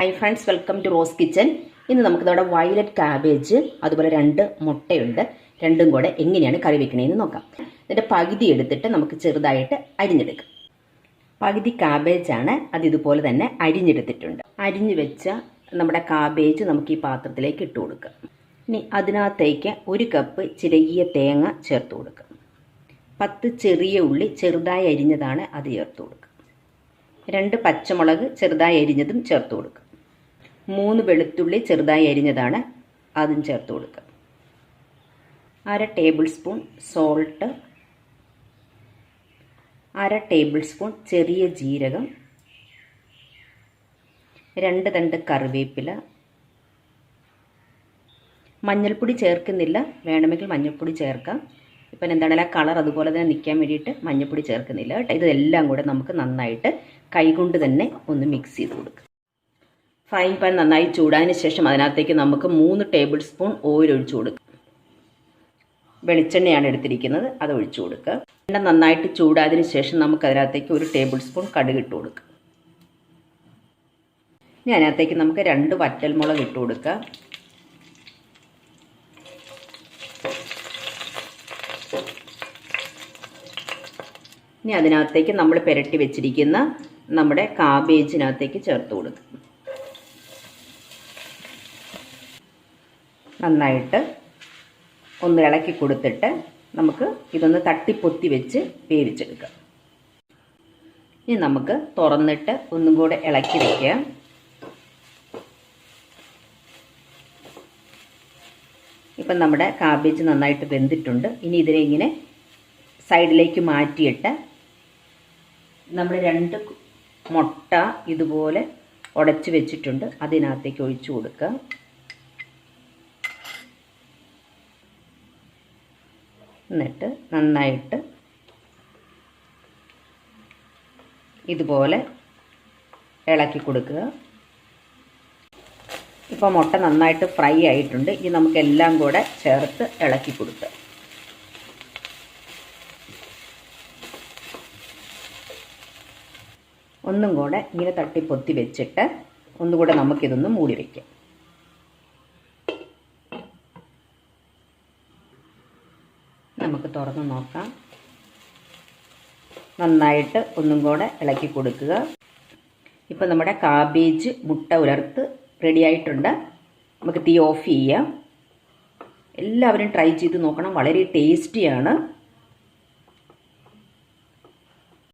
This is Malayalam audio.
Hi friends welcome to Rose Kitchen ഇന്ന് നമുക്ക് നമ്മുടെ വയലറ്റ് കാബേജ് അതുപോലെ രണ്ട് മുട്ടയുണ്ട്. രണ്ടും കൂടെ എങ്ങനെയാണ് കറി വെക്കണേന്ന് നോക്കാം. ഇതിന്റെ പകുതി എടുത്തിട്ട് നമുക്ക് ചെറുതായിട്ട് അരിഞ്ഞെടുക്കാം. പകുതി കാബേജാണ് അത് ഇതുപോലെ തന്നെ അരിഞ്ഞെടുത്തിട്ടുണ്ട്. അരിഞ്ഞു വെച്ച നമ്മുടെ കാബേജ് നമുക്ക് ഈ പാത്രത്തിലേക്ക് ഇട്ട് കൊടുക്കാം. ഇനി അതിനകത്തേക്ക് ഒരു കപ്പ് ചിരകിയ തേങ്ങ ചേർത്ത് കൊടുക്കാം. പത്ത് ചെറിയ ഉള്ളി ചെറുതായി അരിഞ്ഞതാണ് അത് ചേർത്ത് കൊടുക്കുക രണ്ട് പച്ചമുളക് ചെറുതായി അരിഞ്ഞതും ചേർത്ത് കൊടുക്കുക മൂന്ന് വെളുത്തുള്ളി ചെറുതായി അരിഞ്ഞതാണ്. അതും ചേർത്ത് കൊടുക്കുക. അര ടേബിൾ സ്പൂൺ സോൾട്ട്. അര ടേബിൾ സ്പൂൺ ചെറിയ ജീരകം. രണ്ട് തണ്ട് കറിവേപ്പില. മഞ്ഞൾപ്പൊടി ചേർക്കുന്നില്ല. വേണമെങ്കിൽ മഞ്ഞൾപ്പൊടി ചേർക്കാം. ഇപ്പം എന്താണ് കളർ അതുപോലെ തന്നെ നിൽക്കാൻ വേണ്ടിയിട്ട് മഞ്ഞൾപ്പൊടി ചേർക്കുന്നില്ല കേട്ടോ. ഇതെല്ലാം കൂടെ നമുക്ക് നന്നായിട്ട് കൈകൊണ്ട് തന്നെ ഒന്ന് മിക്സ് ചെയ്ത് കൊടുക്കുക ഫ്രൈ പാൻ നന്നായി ചൂടാതിന് ശേഷം അതിനകത്തേക്ക് നമുക്ക് മൂന്ന് ടേബിൾ സ്പൂൺ ഓയിൽ ഒഴിച്ചു കൊടുക്കുക വെളിച്ചെണ്ണയാണ് എടുത്തിരിക്കുന്നത് അത് ഒഴിച്ചു കൊടുക്കുക എണ്ണ നന്നായിട്ട് ചൂടാതിന് ശേഷം നമുക്ക് അതിനകത്തേക്ക് ഒരു ടേബിൾ സ്പൂൺ കടുക് ഇട്ട് കൊടുക്കുക ഇനി അതിനകത്തേക്ക് നമുക്ക് രണ്ട് വറ്റൽമുളക് ഇട്ട് കൊടുക്കുക ഇനി അതിനകത്തേക്ക് നമ്മൾ പുരട്ടി വെച്ചിരിക്കുന്ന നമ്മുടെ കാബേജിനകത്തേക്ക് ചേർത്ത് കൊടുക്കുക നന്നായിട്ട് ഒന്ന് ഇളക്കി കൊടുത്തിട്ട് നമുക്ക് ഇതൊന്ന് തട്ടിപ്പൊത്തി വെച്ച് വേവിച്ചെടുക്കാം. ഇനി നമുക്ക് തുറന്നിട്ട് ഒന്നും കൂടെ ഇളക്കി വെക്കാം. ഇപ്പം നമ്മുടെ കാബേജ് നന്നായിട്ട് വെന്തിട്ടുണ്ട്. ഇനി ഇതിനെ ഇങ്ങനെ സൈഡിലേക്ക് മാറ്റിയിട്ട് നമ്മൾ രണ്ട് മുട്ട ഇതുപോലെ ഉടച്ചു വെച്ചിട്ടുണ്ട്. അതിനകത്തേക്ക് ഒഴിച്ചു കൊടുക്കുക എന്നിട്ട് നന്നായിട്ട് ഇതുപോലെ ഇളക്കി കൊടുക്കുക. ഇപ്പോൾ മുട്ട നന്നായിട്ട് ഫ്രൈ ആയിട്ടുണ്ട്. ഇനി നമുക്കെല്ലാം കൂടെ ചേർത്ത് ഇളക്കി കൊടുക്കുക. ഒന്നും കൂടെ ഇങ്ങനെ തട്ടി പൊത്തി വെച്ചിട്ട് ഒന്നുകൂടെ നമുക്കിതൊന്ന് മൂടി വയ്ക്കാം നമുക്ക് തുറന്ന് നോക്കാം. നന്നായിട്ട് ഒന്നും കൂടെ ഇളക്കി കൊടുക്കുക. ഇപ്പം നമ്മുടെ കാബേജ് മുട്ട ഉലർത്ത് റെഡിയായിട്ടുണ്ട് നമുക്ക് തീ ഓഫ് ചെയ്യാം. എല്ലാവരും ട്രൈ ചെയ്ത് നോക്കണം. വളരെ ടേസ്റ്റിയാണ്